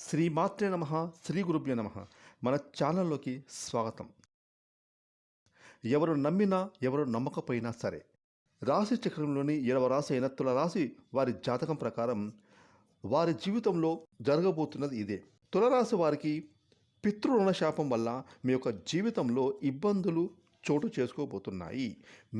శ్రీమాత్రే నమ శ్రీ గురుభ్య నమ. మన ఛానల్లోకి స్వాగతం. ఎవరు నమ్మినా ఎవరు నమ్మకపోయినా సరే రాశి చక్రంలోని ఏడవ రాశి అయిన తుల రాశి వారి జాతకం ప్రకారం వారి జీవితంలో జరగబోతున్నది ఇదే. తులరాశి వారికి పితృరుణ శాపం వల్ల మీ యొక్క జీవితంలో ఇబ్బందులు చోటు చేసుకోబోతున్నాయి.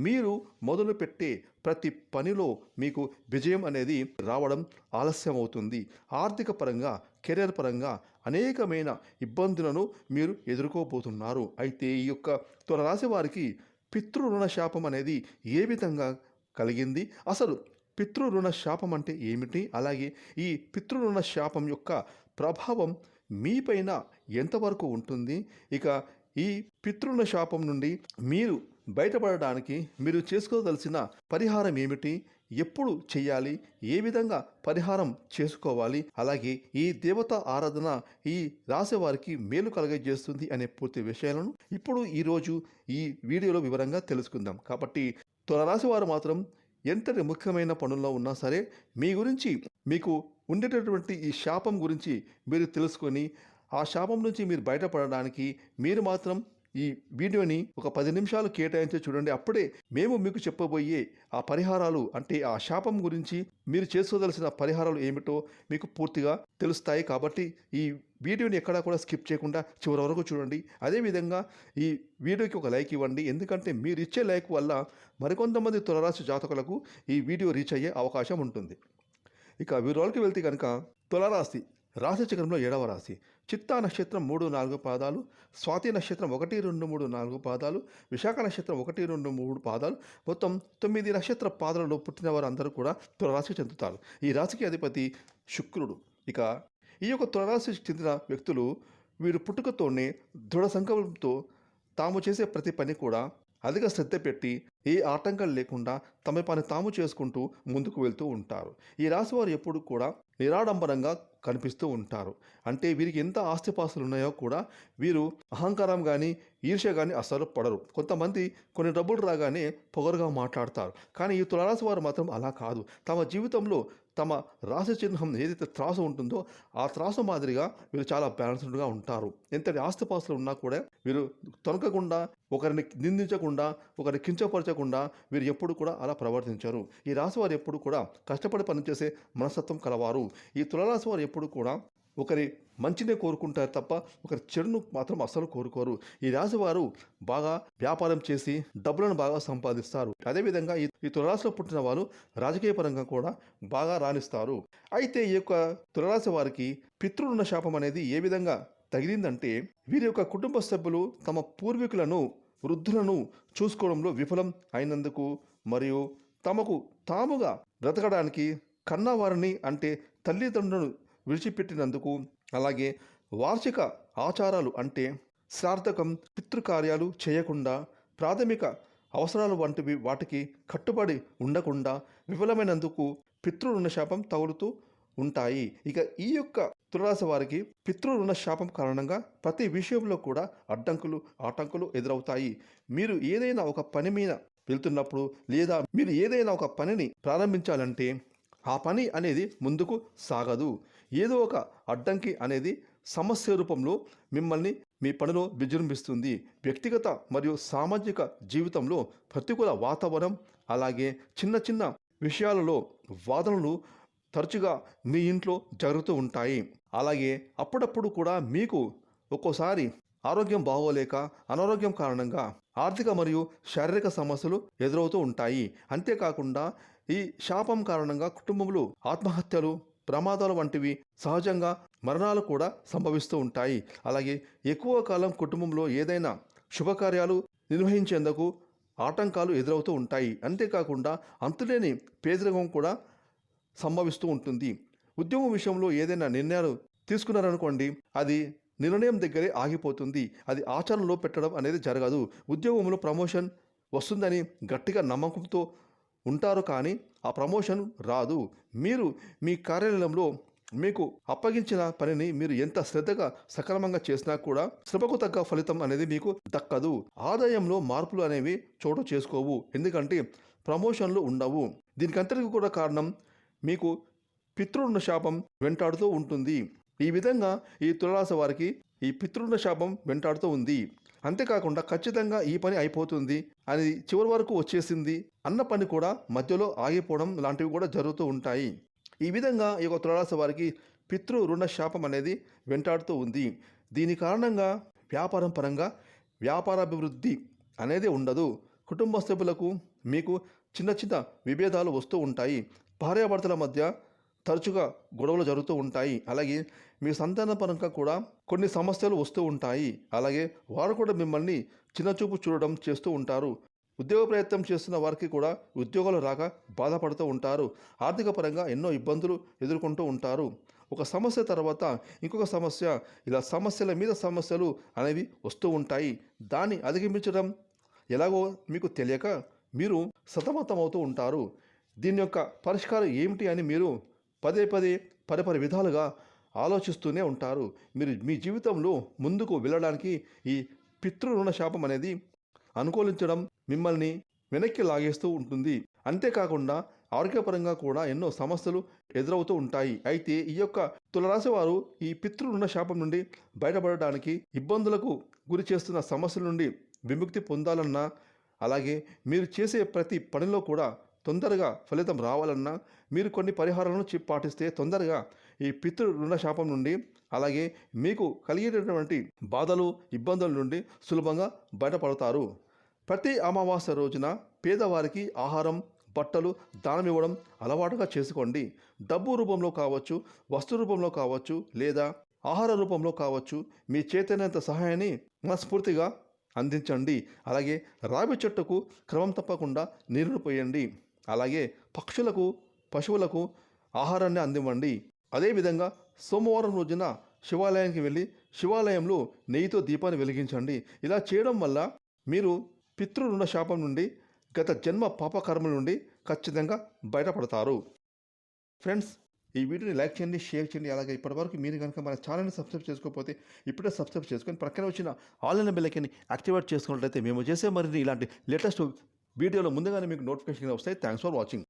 మీరు మొదలుపెట్టే ప్రతి పనిలో మీకు విజయం అనేది రావడం ఆలస్యం అవుతుంది ఆర్థిక పరంగా కెరీర్ పరంగా అనేకమైన ఇబ్బందులను మీరు ఎదుర్కోబోతున్నారు. అయితే ఈ యొక్క తులరాశి వారికి పితృరుణ శాపం అనేది ఏ విధంగా కలిగింది? అసలు పితృరుణ శాపం అంటే ఏమిటి? అలాగే ఈ పితృరుణ శాపం యొక్క ప్రభావం మీపైన ఎంతవరకు ఉంటుంది? ఇక ఈ పితృల శాపం నుండి మీరు బయటపడడానికి మీరు చేసుకోదలసిన పరిహారం ఏమిటి? ఎప్పుడు చేయాలి? ఏ విధంగా పరిహారం చేసుకోవాలి? అలాగే ఈ దేవత ఆరాధన ఈ రాసేవారికి మేలు కలగజేస్తుంది అనే పూర్తి విషయాలను ఇప్పుడు ఈరోజు ఈ వీడియోలో వివరంగా తెలుసుకుందాం. కాబట్టి తొల వారు మాత్రం ఎంతటి ముఖ్యమైన పనుల్లో ఉన్నా సరే మీ గురించి మీకు ఉండేటటువంటి ఈ శాపం గురించి మీరు తెలుసుకొని ఆ శాపం నుంచి మీరు బయటపడడానికి మీరు మాత్రం ఈ వీడియోని ఒక పది నిమిషాలు కేటాయించి చూడండి. అప్పుడే మేము మీకు చెప్పబోయే ఆ పరిహారాలు అంటే ఆ శాపం గురించి మీరు చేసుకోదలసిన పరిహారాలు ఏమిటో మీకు పూర్తిగా తెలుస్తాయి కాబట్టి ఈ వీడియోని ఎక్కడా కూడా స్కిప్ చేయకుండా చివరి వరకు చూడండి. అదేవిధంగా ఈ వీడియోకి ఒక లైక్ ఇవ్వండి. ఎందుకంటే మీరు ఇచ్చే లైక్ వల్ల మరికొంతమంది తులరాశి జాతకులకు ఈ వీడియో రీచ్ అయ్యే అవకాశం ఉంటుంది. ఇక వీరోలకి వెళ్తే కనుక తులరాశి రాశి చక్రంలో ఏడవ రాశి. చిత్తా నక్షత్రం మూడు నాలుగు పాదాలు స్వాతి నక్షత్రం ఒకటి రెండు మూడు నాలుగు పాదాలు విశాఖ నక్షత్రం ఒకటి రెండు మూడు పాదాలు. మొత్తం తొమ్మిది నక్షత్ర పాదాలలో పుట్టిన వారు అందరూ కూడా తులరాశికి చెందుతారు. ఈ రాశికి అధిపతి శుక్రుడు. ఇక ఈ యొక్క తులరాశికి చెందిన వ్యక్తులు వీరు పుట్టుకతోనే దృఢ సంకల్పంతో తాము చేసే ప్రతి పని కూడా అధిక శ్రద్ధ పెట్టి ఏ ఆటంకాలు లేకుండా తమ పని తాము చేసుకుంటూ ముందుకు వెళ్తూ ఉంటారు. ఈ రాశి వారు ఎప్పుడు కూడా నిరాడంబరంగా కనిపిస్తూ ఉంటారు. అంటే వీరికి ఎంత ఆస్తిపాస్తులు ఉన్నాయో కూడా వీరు అహంకారం కానీ ఈర్ష్య కానీ అస్సలు పడరు. కొంతమంది కొన్ని డబ్బులు రాగానే పొగరుగా మాట్లాడతారు. కానీ ఈ తులరాశి వారు మాత్రం అలా కాదు. తమ జీవితంలో తమ రాశి చిహ్నం ఏదైతే త్రాసు ఉంటుందో ఆ త్రాసు మాదిరిగా వీరు చాలా బ్యాలెన్స్డ్గా ఉంటారు. ఎంతటి ఆస్తిపాస్తులు ఉన్నా కూడా వీరు తొనకకుండా ఒకరిని నిందించకుండా ఒకరిని కించపరచకుండా వీరు ఎప్పుడు కూడా అలా ప్రవర్తించారు. ఈ రాశి వారు ఎప్పుడు కూడా కష్టపడి పనిచేసే మనస్తత్వం కలవారు. ఈ తులరాశి వారు ఎప్పుడు కూడా ఒకరి మంచినే కోరుకుంటారు తప్ప ఒకరి చెడును మాత్రం అస్సలు కోరుకోరు. ఈ రాశి వారు బాగా వ్యాపారం చేసి డబ్బులను బాగా సంపాదిస్తారు. అదేవిధంగా ఈ తులరాశిలో పుట్టిన వారు రాజకీయ పరంగా కూడా బాగా రాణిస్తారు. అయితే ఈ యొక్క తులరాశి వారికి పితృరుణ శాపం అనేది ఏ విధంగా తగిలిందంటే వీరి యొక్క కుటుంబ సభ్యులు తమ పూర్వీకులను వృద్ధులను చూసుకోవడంలో విఫలం అయినందుకు మరియు తమకు తాముగా బ్రతకడానికి కన్నవారిని అంటే తల్లిదండ్రులను విడిచిపెట్టినందుకు అలాగే వార్షిక ఆచారాలు అంటే సార్థకం పితృకార్యాలు చేయకుండా ప్రాథమిక అవసరాలు వంటివి వాటికి కట్టుబడి ఉండకుండా విఫలమైనందుకు పితృరుణ శాపం తగులుతూ ఉంటాయి. ఇక ఈ యొక్క తులరాశి వారికి పితృరుణ శాపం కారణంగా ప్రతి విషయంలో కూడా అడ్డంకులు ఆటంకులు ఎదురవుతాయి. మీరు ఏదైనా ఒక పని మీద వెళ్తున్నప్పుడు లేదా మీరు ఏదైనా ఒక పనిని ప్రారంభించాలంటే ఆ పని అనేది ముందుకు సాగదు. ఏదో ఒక అడ్డంకి అనేది సమస్య రూపంలో మిమ్మల్ని మీ పనిలో విజృంభిస్తుంది. వ్యక్తిగత మరియు సామాజిక జీవితంలో ప్రతికూల వాతావరణం అలాగే చిన్న చిన్న విషయాలలో వాదనలు తరచుగా మీ ఇంట్లో జరుగుతూ ఉంటాయి. అలాగే అప్పుడప్పుడు కూడా మీకు ఒక్కోసారి ఆరోగ్యం బాగోలేక అనారోగ్యం కారణంగా ఆర్థిక మరియు శారీరక సమస్యలు ఎదురవుతూ ఉంటాయి. అంతేకాకుండా ఈ శాపం కారణంగా కుటుంబంలో ఆత్మహత్యలు ప్రమాదాలు వంటివి సహజంగా మరణాలు కూడా సంభవిస్తూ ఉంటాయి. అలాగే ఎక్కువ కాలం కుటుంబంలో ఏదైనా శుభకార్యాలు నిర్వహించేందుకు ఆటంకాలు ఎదురవుతూ ఉంటాయి. అంతేకాకుండా అంతులేని పేదరికం కూడా సంభవిస్తూ ఉంటుంది. ఉద్యోగం విషయంలో ఏదైనా నిర్ణయాలు తీసుకున్నారనుకోండి అది నిర్ణయం దగ్గరే ఆగిపోతుంది. అది ఆచరణలో పెట్టడం అనేది జరగదు. ఉద్యోగంలో ప్రమోషన్ వస్తుందని గట్టిగా నమ్మకంతో ఉంటారు కానీ ఆ ప్రమోషన్ రాదు. మీరు మీ కార్యాలయంలో మీకు అప్పగించిన పనిని మీరు ఎంత శ్రద్ధగా సక్రమంగా చేసినా కూడా శ్రమకు తగ్గ ఫలితం అనేది మీకు దక్కదు. ఆదాయంలో మార్పులు అనేవి చోటు చేసుకోవు. ఎందుకంటే ప్రమోషన్లు ఉండవు. దీనికంతటికి కూడా కారణం మీకు పితృరుణ శాపం వెంటాడుతూ ఉంటుంది. ఈ విధంగా ఈ తులరాశి వారికి ఈ పితృణ శాపం వెంటాడుతూ ఉంది. అంతేకాకుండా ఖచ్చితంగా ఈ పని అయిపోతుంది అని చివరి వరకు వచ్చేసింది అన్న పని కూడా మధ్యలో ఆగిపోవడం లాంటివి కూడా జరుగుతూ ఉంటాయి. ఈ విధంగా ఈ యొక్క తులరాశి వారికి పితృ రుణ శాపం అనేది వెంటాడుతూ ఉంది. దీని కారణంగా వ్యాపారం పరంగా వ్యాపారాభివృద్ధి అనేది ఉండదు. కుటుంబ సభ్యులకు మీకు చిన్న చిన్న విభేదాలు వస్తూ ఉంటాయి. భార్యాభర్తల మధ్య తరచుగా గొడవలు జరుగుతూ ఉంటాయి. అలాగే మీ సంతాన పరంగా కూడా కొన్ని సమస్యలు వస్తూ ఉంటాయి. అలాగే వారు కూడా మిమ్మల్ని చిన్నచూపు చూడడం చేస్తూ ఉంటారు. ఉద్యోగ ప్రయత్నం చేస్తున్న వారికి కూడా ఉద్యోగాలు రాక బాధపడుతూ ఉంటారు. ఆర్థిక పరంగా ఎన్నో ఇబ్బందులు ఎదుర్కొంటూ ఉంటారు. ఒక సమస్య తర్వాత ఇంకొక సమస్య ఇలా సమస్యల మీద సమస్యలు అనేవి వస్తూ ఉంటాయి. దాన్ని అధిగమించడం ఎలాగో మీకు తెలియక మీరు సతమతం అవుతూ ఉంటారు. దీని యొక్క పరిష్కారం ఏమిటి అని మీరు పదే పదే పరిపరి విధాలుగా ఆలోచిస్తూనే ఉంటారు. మీరు మీ జీవితంలో ముందుకు వెళ్ళడానికి ఈ పితృరుణ శాపం అనేది అనుకూలించడం మిమ్మల్ని వెనక్కి లాగేస్తూ ఉంటుంది. అంతేకాకుండా ఆరోగ్యపరంగా కూడా ఎన్నో సమస్యలు ఎదురవుతూ ఉంటాయి. అయితే ఈ యొక్క తులరాశి వారు ఈ పితృరుణ శాపం నుండి బయటపడడానికి ఇబ్బందులకు గురి చేస్తున్న సమస్యల నుండి విముక్తి పొందాలన్నా అలాగే మీరు చేసే ప్రతి పనిలో కూడా తొందరగా ఫలితం రావాలన్నా మీరు కొన్ని పరిహారాలను చి- పాటిస్తే తొందరగా ఈ పితృ రుణశాపం నుండి అలాగే మీకు కలిగేటటువంటి బాధలు ఇబ్బందుల నుండి సులభంగా బయటపడతారు. ప్రతి అమావాస్య రోజున పేదవారికి ఆహారం బట్టలు దానం ఇవ్వడం అలవాటుగా చేసుకోండి. డబ్బు రూపంలో కావచ్చు వస్తు రూపంలో కావచ్చు లేదా ఆహార రూపంలో కావచ్చు మీ చేతనంత సహాయాన్ని మనస్ఫూర్తిగా అందించండి. అలాగే రావి చెట్టుకు క్రమం తప్పకుండా నీరును పోయండి. అలాగే పక్షులకు పశువులకు ఆహారాన్ని అందివ్వండి. అదేవిధంగా సోమవారం రోజున శివాలయానికి వెళ్ళి శివాలయంలో నెయ్యితో దీపాన్ని వెలిగించండి. ఇలా చేయడం వల్ల మీరు పితృరుణ శాపం నుండి గత జన్మ పాపకర్మల నుండి ఖచ్చితంగా బయటపడతారు. ఫ్రెండ్స్ ఈ వీడియోని లైక్ చేయండి షేర్ చేయండి. అలాగే ఇప్పటివరకు మీరు కనుక మన ఛానల్ని సబ్స్క్రైబ్ చేసుకోకపోతే ఇప్పుడే సబ్స్క్రైబ్ చేసుకొని ప్రక్కన వచ్చిన ఆన్లైన్ బెల్లైకన్ని యాక్టివేట్ చేసుకున్నట్లయితే మేము చేసే మరిన్ని ఇలాంటి లేటెస్ట్ వీడియోలో ముందుగానే మీకు నోటిఫికేషన్ వస్తాయి. Thanks for watching